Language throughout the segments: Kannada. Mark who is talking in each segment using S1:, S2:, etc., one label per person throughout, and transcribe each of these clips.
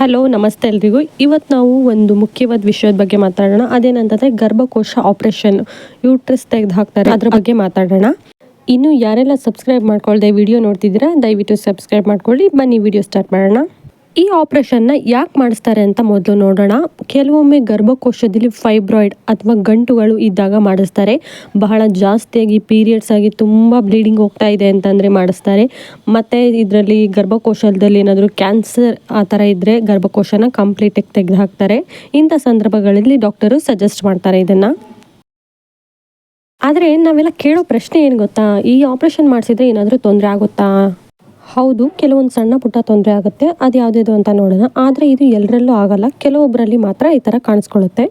S1: ಹಲೋ ನಮಸ್ತೆ ಎಲ್ರಿಗೂ. ಇವತ್ತು ನಾವು ಒಂದು ಮುಖ್ಯವಾದ ವಿಷಯದ ಬಗ್ಗೆ ಮಾತಾಡೋಣ. ಅದೇನಂತಂದರೆ ಗರ್ಭಕೋಶ ಆಪರೇಷನ್ ಯೂಟ್ರಸ್ ತೆಗೆದು ಹಾಕ್ತಾರೆ. ಅದ್ರ ಬಗ್ಗೆ ಮಾತಾಡೋಣ. ಇನ್ನು ಯಾರೆಲ್ಲ ಸಬ್ಸ್ಕ್ರೈಬ್ ಮಾಡ್ಕೊಳ್ದೆ ವಿಡಿಯೋ ನೋಡ್ತಿದ್ದೀರಾ, ದಯವಿಟ್ಟು ಸಬ್ಸ್ಕ್ರೈಬ್ ಮಾಡ್ಕೊಳ್ಳಿ. ಬನ್ನಿ ವಿಡಿಯೋ ಸ್ಟಾರ್ಟ್ ಮಾಡೋಣ. ಈ ಆಪರೇಷನ್ನ ಯಾಕೆ ಮಾಡಿಸ್ತಾರೆ ಅಂತ ಮೊದಲು ನೋಡೋಣ. ಕೆಲವೊಮ್ಮೆ ಗರ್ಭಕೋಶದಲ್ಲಿ ಫೈಬ್ರಾಯ್ಡ್ ಅಥವಾ ಗಂಟುಗಳು ಇದ್ದಾಗ ಮಾಡಿಸ್ತಾರೆ. ಬಹಳ ಜಾಸ್ತಿಯಾಗಿ ಪೀರಿಯಡ್ಸ್ ಆಗಿ ತುಂಬ ಬ್ಲೀಡಿಂಗ್ ಹೋಗ್ತಾ ಇದೆ ಅಂತಂದರೆ ಮಾಡಿಸ್ತಾರೆ. ಮತ್ತು ಇದರಲ್ಲಿ ಗರ್ಭಕೋಶದಲ್ಲಿ ಏನಾದರೂ ಕ್ಯಾನ್ಸರ್ ಆ ಥರ ಇದ್ದರೆ ಗರ್ಭಕೋಶನ ಕಂಪ್ಲೀಟಾಗಿ ತೆಗೆದು ಹಾಕ್ತಾರೆ ಇಂಥ ಸಂದರ್ಭಗಳಲ್ಲಿ ಡಾಕ್ಟರು ಸಜೆಸ್ಟ್ ಮಾಡ್ತಾರೆ ಇದನ್ನು. ಆದರೆ ನಾವೆಲ್ಲ ಕೇಳೋ ಪ್ರಶ್ನೆ ಏನು ಗೊತ್ತಾ? ಈ ಆಪರೇಷನ್ ಮಾಡಿಸಿದ್ರೆ ಏನಾದರೂ ತೊಂದರೆ ಆಗುತ್ತಾ? ಹೌದು, ಕೆಲವೊಂದು ಸಣ್ಣ ಪುಟ್ಟ ತೊಂದರೆ ಆಗುತ್ತೆ, ಅದು ಯಾವುದಿದು ಅಂತ ನೋಡೋಣ. ಆದರೆ ಇದು ಎಲ್ಲರಲ್ಲೂ ಆಗಲ್ಲ ಕೆಲವೊಬ್ಬರಲ್ಲಿ ಮಾತ್ರ ಈ ಥರ ಕಾಣಿಸ್ಕೊಳ್ಳುತ್ತೆ.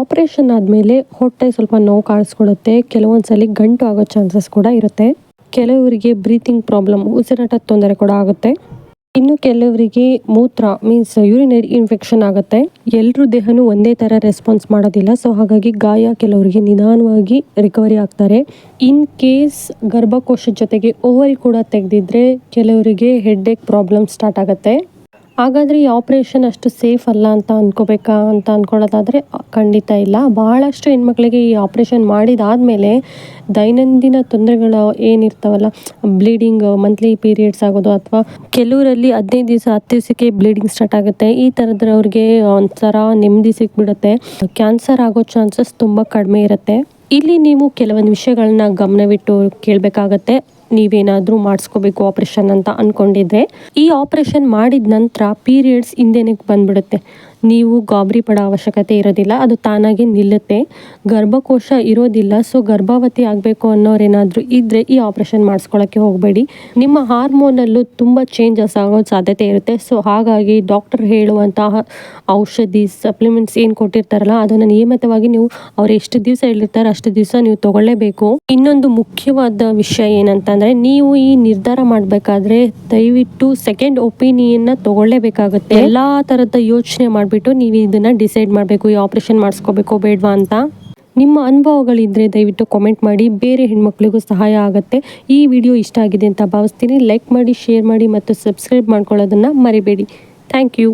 S1: ಆಪರೇಷನ್ ಆದಮೇಲೆ ಹೊಟ್ಟೆ ಸ್ವಲ್ಪ ನೋವು ಕಾಣಿಸ್ಕೊಳ್ಳುತ್ತೆ, ಕೆಲವೊಂದು ಸಲ ಗಂಟು ಆಗೋ ಚಾನ್ಸಸ್ ಕೂಡ ಇರುತ್ತೆ. ಕೆಲವರಿಗೆ ಬ್ರೀತಿಂಗ್ ಪ್ರಾಬ್ಲಮ್ ಉಸಿರಾಟದ ತೊಂದರೆ ಕೂಡ ಆಗುತ್ತೆ. ಇನ್ನು ಕೆಲವರಿಗೆ ಮೂತ್ರ ಮೀನ್ಸ್ ಯೂರಿನರಿ ಇನ್ಫೆಕ್ಷನ್ ಆಗುತ್ತೆ. ಎಲ್ಲರೂ ದೇಹನೂ ಒಂದೇ ಥರ ರೆಸ್ಪಾನ್ಸ್ ಮಾಡೋದಿಲ್ಲ. ಸೊ ಹಾಗಾಗಿ ಗಾಯ ಕೆಲವರಿಗೆ ನಿಧಾನವಾಗಿ ರಿಕವರಿ ಆಗ್ತಾರೆ. ಇನ್ ಕೇಸ್ ಗರ್ಭಕೋಶದ ಜೊತೆಗೆ ಓವರಿ ಕೂಡ ತೆಗೆದಿದ್ರೆ ಕೆಲವರಿಗೆ ಹೆಡ್ ಪ್ರಾಬ್ಲಮ್ ಸ್ಟಾರ್ಟ್ ಆಗುತ್ತೆ. ಹಾಗಾದರೆ ಈ ಆಪ್ರೇಷನ್ ಅಷ್ಟು ಸೇಫ್ ಅಲ್ಲ ಅಂತ ಅಂದ್ಕೋಬೇಕಾ ಅಂತ ಅಂದ್ಕೊಳ್ಳೋದಾದರೆ ಖಂಡಿತ ಇಲ್ಲ. ಭಾಳಷ್ಟು ಹೆಣ್ಮಕ್ಳಿಗೆ ಈ ಆಪ್ರೇಷನ್ ಮಾಡಿದಾದಮೇಲೆ ದೈನಂದಿನ ತೊಂದರೆಗಳು ಏನಿರ್ತಾವಲ್ಲ ಬ್ಲೀಡಿಂಗ್ ಮಂತ್ಲಿ ಪೀರಿಯಡ್ಸ್ ಆಗೋದು ಅಥವಾ ಕೆಲವರಲ್ಲಿ ಹದಿನೈದು ದಿವಸ, ಹತ್ತು ದಿವಸಕ್ಕೆ ಬ್ಲೀಡಿಂಗ್ ಸ್ಟಾರ್ಟ್ ಆಗುತ್ತೆ. ಈ ಥರದ್ರವ್ರಿಗೆ ಒಂಥರ ನೆಮ್ಮದಿ ಸಿಕ್ಬಿಡುತ್ತೆ. ಕ್ಯಾನ್ಸರ್ ಆಗೋ ಚಾನ್ಸಸ್ ತುಂಬ ಕಡಿಮೆ ಇರುತ್ತೆ. ಇಲ್ಲಿ ನೀವು ಕೆಲವೊಂದು ವಿಷಯಗಳನ್ನ ಗಮನವಿಟ್ಟು ಕೇಳಬೇಕಾಗತ್ತೆ. ನೀವೇನಾದರೂ ಮಾಡಿಸ್ಕೋಬೇಕು ಆಪ್ರೇಷನ್ ಅಂತ ಅಂದ್ಕೊಂಡಿದ್ರೆ ಈ ಆಪ್ರೇಷನ್ ಮಾಡಿದ ನಂತರ ಪೀರಿಯಡ್ಸ್ ಹಿಂದೆನೇ ಬಂದ್ಬಿಡುತ್ತೆ. ನೀವು ಗಾಬರಿ ಪಡೋ ಅವಶ್ಯಕತೆ ಇರೋದಿಲ್ಲ, ಅದು ತಾನಾಗಿ ನಿಲ್ಲುತ್ತೆ. ಗರ್ಭಕೋಶ ಇರೋದಿಲ್ಲ ಸೊ ಗರ್ಭಾವತಿ ಆಗಬೇಕು ಅನ್ನೋರೇನಾದರೂ ಇದ್ದರೆ ಈ ಆಪ್ರೇಷನ್ ಮಾಡಿಸ್ಕೊಳ್ಳೋಕ್ಕೆ ಹೋಗಬೇಡಿ. ನಿಮ್ಮ ಹಾರ್ಮೋನಲ್ಲೂ ತುಂಬ ಚೇಂಜಸ್ ಆಗೋ ಸಾಧ್ಯತೆ ಇರುತ್ತೆ ಸೊ ಹಾಗಾಗಿ ಡಾಕ್ಟರ್ ಹೇಳುವಂತಹ ಔಷಧಿ ಸಪ್ಲಿಮೆಂಟ್ಸ್ ಏನು ಕೊಟ್ಟಿರ್ತಾರಲ್ಲ, ಅದನ್ನು ನಿಯಮಿತವಾಗಿ ನೀವು ಅವ್ರು ಎಷ್ಟು ದಿವಸ ಹೇಳಿರ್ತಾರೆ ಅಷ್ಟು ದಿವಸ ನೀವು ತಗೊಳ್ಳೇಬೇಕು. ಇನ್ನೊಂದು ಮುಖ್ಯವಾದ ವಿಷಯ ಏನಂತಂದರೆ, ನೀವು ಈ ನಿರ್ಧಾರ ಮಾಡಬೇಕಾದ್ರೆ ದಯವಿಟ್ಟು ಸೆಕೆಂಡ್ ಒಪಿನಿಯನ್ನ ತಗೊಳ್ಳೇಬೇಕಾಗುತ್ತೆ. ಎಲ್ಲ ಥರದ ಯೋಚನೆ ಮಾಡಿಬಿಟ್ಟು ನೀವು ಇದನ್ನು ಡಿಸೈಡ್ ಮಾಡಬೇಕು, ಈ ಆಪ್ರೇಷನ್ ಮಾಡಿಸ್ಕೋಬೇಕು, ಬೇಡವಾ ಅಂತ. ನಿಮ್ಮ ಅನುಭವಗಳಿದ್ದರೆ ದಯವಿಟ್ಟು ಕಾಮೆಂಟ್ ಮಾಡಿ, ಬೇರೆ ಹೆಣ್ಮಕ್ಳಿಗೂ ಸಹಾಯ ಆಗುತ್ತೆ. ಈ ವಿಡಿಯೋ ಇಷ್ಟ ಆಗಿದೆ ಅಂತ ಭಾವಿಸ್ತೀನಿ. ಲೈಕ್ ಮಾಡಿ ಶೇರ್ ಮಾಡಿ ಮತ್ತು ಸಬ್ಸ್ಕ್ರೈಬ್ ಮಾಡ್ಕೊಳ್ಳೋದನ್ನು ಮರಿಬೇಡಿ. Thank you